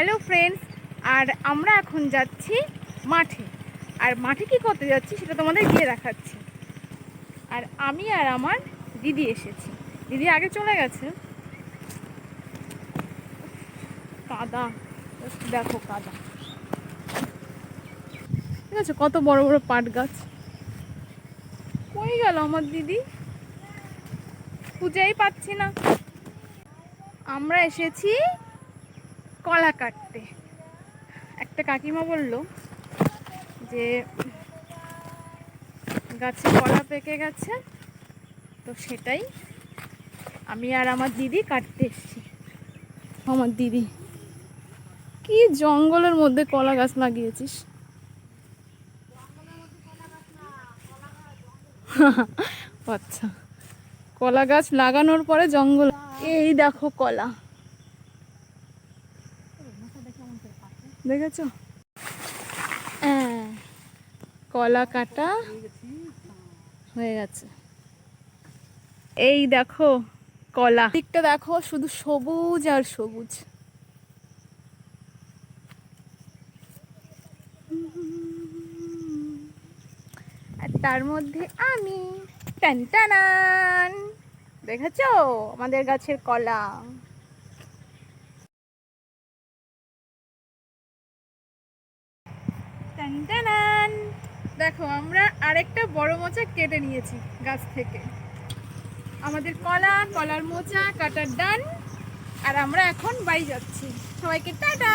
Hello friends আর আমরা এখন যাচ্ছি মাঠে। আর মাঠে কি করতে যাচ্ছি সেটা তোমাদের গিয়ে দেখাচ্ছি। আর আমি আর আমার দিদি এসেছি। দিদি আগে চলে গেছে। কাদা। দেখো কাদা। ঠিক আছে, কত বড় বড় পাট গাছ। কই গেল আমার দিদি? খুঁজেই পাচ্ছি না। আমরা এসেছি কলা কাটতে। একটা কাকিমা বলল যে, গাছে কলা পেকে গেছে, তো সেটাই আমি আর আমার দিদি কাটতে এসেছি। আমার দিদি, কি জঙ্গলের মধ্যে কলা গাছ লাগিয়েছিস? আচ্ছা কলা গাছ লাগানোর পরে জঙ্গল, এই দেখো কলা। দেখেছ? হ্যাঁ, কলা কাটা হয়ে গেছে। এই দেখো কলা। দিকটা দেখো শুধু সবুজ আর সবুজ। আর তার মধ্যে আমি টান টানান। দেখেছ? আমাদের গাছের কলা। টান দেখো, আমরা আরেকটা বড় মোচা কেটে নিয়েছি গাছ থেকে। আমাদের কলা, কলার মোচা, কাটার ডান, আর আমরা এখন বাড়ি যাচ্ছি। সবাইকে টাটা!